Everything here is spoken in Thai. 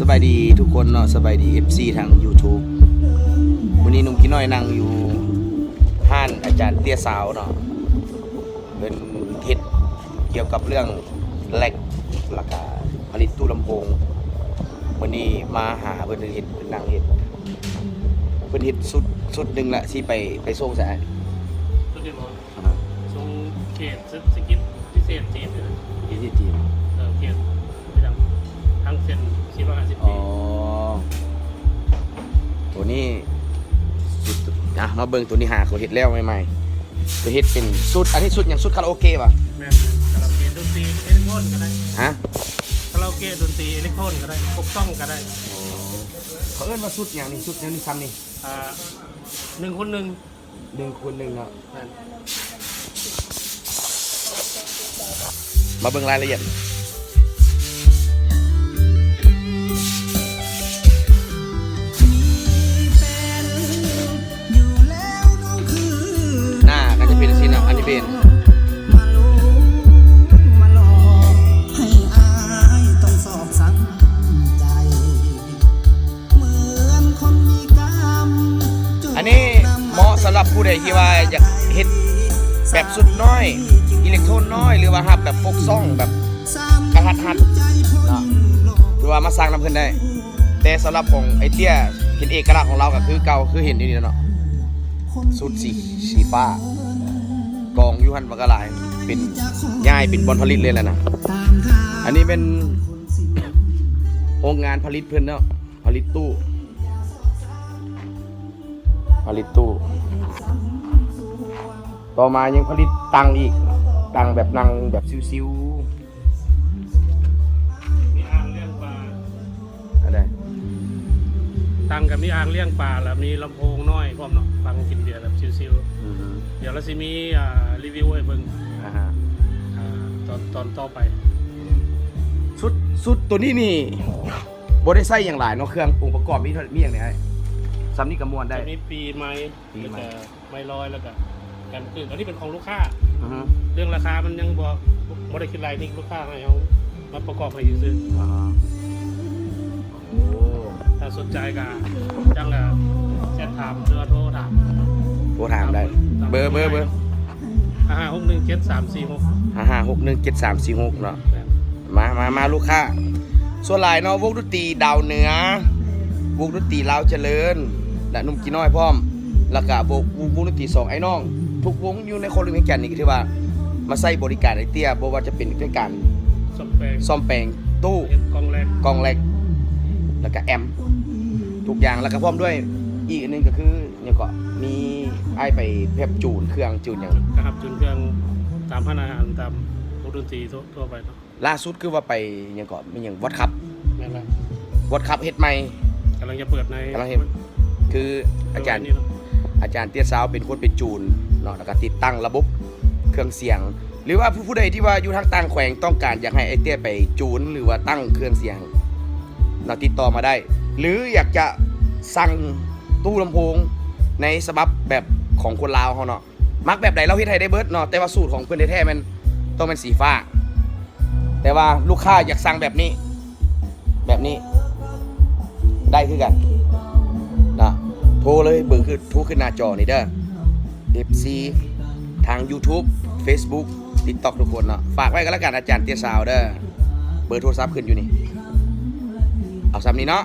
สบายดีทุกคนเนาะสบายดี FC ทาง YouTube วันนี้หนุ่มกินน้อยนั่งอยู่ห้านอาจารย์เตี้ยสาวเนาะเป็นเฮ็ดเกี่ยวกับเรื่องแหลกราคาผลิตตู้ลำโพงวันนี้มาหาเพิ่นเฮ็ดเพิ่นนั่งเฮ็ดเพิ่นเฮ็ดสุดสุดหนึงละที่ไปไปส่งสายตัวเดียวทรงเขตสกิปพิเศษจีนเลยนะที่ที่จีนเออเขตที่ทำ ทั้งเส้นสี่ร้อยห้าสิบอ๋ปีอตัวนี้สุดอะมาเบิ่งตัวนี้หาเขาเฮ็ดแล้วใหม่ๆตัวเฮ็ดเป็นสุดอันนี้สุดอย่างสุดคาราโอเกะป่ะแม่นคาราโอเกะดนตรีอิเล็กโทรนก็ได้ฮะคาราโอเกะดนตรีอิเล็กโทรนก็ได้ปกต้องก็ได้เขาเอิ้นว่าสุดอย่างนี้สุดอย่างนี้ซ้ำนี่อ่าหนึ่งคนหนึ่งหนึ่งคูณหนึ่งเนาะแม่นมาเบิ่งรายละเอียด เป็นอันนี้เหมาะสำหรับผู้ใดที่ว่าอยากเฮ็ดแบบสุดน้อย อิเล็กโทรนน้อย หรือว่าฮับแบบโฟกซ่องแบบกระทัดหันใจทนะหรือว่ามาสร้างน้ำเพิ่นได้ แต่สำหรับของไอเตียเห็นเอกลักษณ์ของเราก็คือเก่าคือเห็นอยู่นี่เนาะสุดสีสีฟ้า ยูหันบักกะลายเป็นง่ายเป็นบอลผลิตเลยแหละนะอันนี้เป็นองค์งานผลิตเพื่อนเนาะผลิตตู้ผลิตตู้ ต่อมายังผลิตตังอีก ตังแบบนังแบบซิวๆ ตั้งกับมีอ่างเลี้ยงปลาแล้วมีลำโพงน้อยพร้อมเนาะฟังกินเบียร์แบบชิวอือฮึๆ เดี๋ยวเราสิมีอ่ารีวิวให้เบิ่งอ่าฮะอ่าตอนตอนต่อไปชุดชุดตัวนี้นี่บ่ได้ใส่อย่างหลายเนาะเครื่ององค์ประกอบมีเท่ามีอย่างไรซ้ำนี่กระมวลได้ จะมีปีไม้ปีไม้ แล้วก็ไม้ลอยแล้วก็กันคืออันนี้เป็นของลูกค้า อือฮึเรื่องราคามันยังบอกบ่ได้คิดไรนี่ลูกค้าให้เอามาประกอบให้ซื้อ อ่าฮะโอ้ถ้า สนใจก็จังละแชทถามหรือว่าโทรถามโทรถามได้ เบอร์เบอร์เบอร์ห้าหกหนึ่งเจ็ดสามสี่หกห้าห้าหกหนึ่งเจ็ดสามสี่หกเนาะมามามาลูกค้าส่วนหลายเนาะวงดนตรีดาวเหนือวงดนตรีลาวเจริญ และหนุ่มกีน้อยพร้อมแล้วก็วงวงดนตรีสองไอ้น้อง ทุกวงอยู่ในคนลึกในแก่นนี่ก็ถือว่ามาใส่บริการไอเตี้ยบ่ว่าจะเป็นด้วยการสมแปลงซ่อมแปลงตู้เห็นกองแรกกล้องเล็ก แล้วก็แอมป์ทุกอย่างแล้วก็พร้อมด้วยอีกอันหนึงก็คือเนี่ยก็มีไอ้ายไปเพ็บจูนเครื่องจูนอย่างนะครับจุนเครื่องตามพันอาหารตามวงดนตรีทั่วทั่วไปเนาะล่าสุดคือว่าไปอย่างก็มีอย่างวัดคับแม่นละวัดคับเฮ็ดใหม่ กำลังจะเปิดในกำลังเห็น คืออาจารย์ นี่เนะอาจารย์เตี้ยสาวเป็นคนไปจูนเนาะแล้วก็ติดตั้งระบบเครื่องเสียง หรือว่าผู้ผู้ใดที่ว่าอยู่ทางต่างแขวงต้องการอยากให้ไอเตี้ยไปจูน หรือว่าตั้งเครื่องเสียง เราติดต่อมาได้ หรืออยากจะสั่งตู้ลำโพงในสบับแบบของคนลาวเขาเนาะมักแบบไหนเราเฮ็ดให้ได้เบิร์ดเนาะแต่ว่าสูตรของเพื่อนแท้ๆมันต้องเป็นสีฟ้า แต่ว่าลูกค้าอยากสั่งแบบนี้ แบบนี้ ได้คือกันนะโทรเลยเบอร์คือโทรขึ้นหน้าจอนี่เด้อ FC ทาง YouTube Facebook TikTok ทุกคนเนาะฝากไว้ก็แล้วกันอาจารย์เตี้ยสาวเด้อเบอร์โทรศัพท์ขึ้นอยู่นี่ เอาซ้ำนี้เนาะ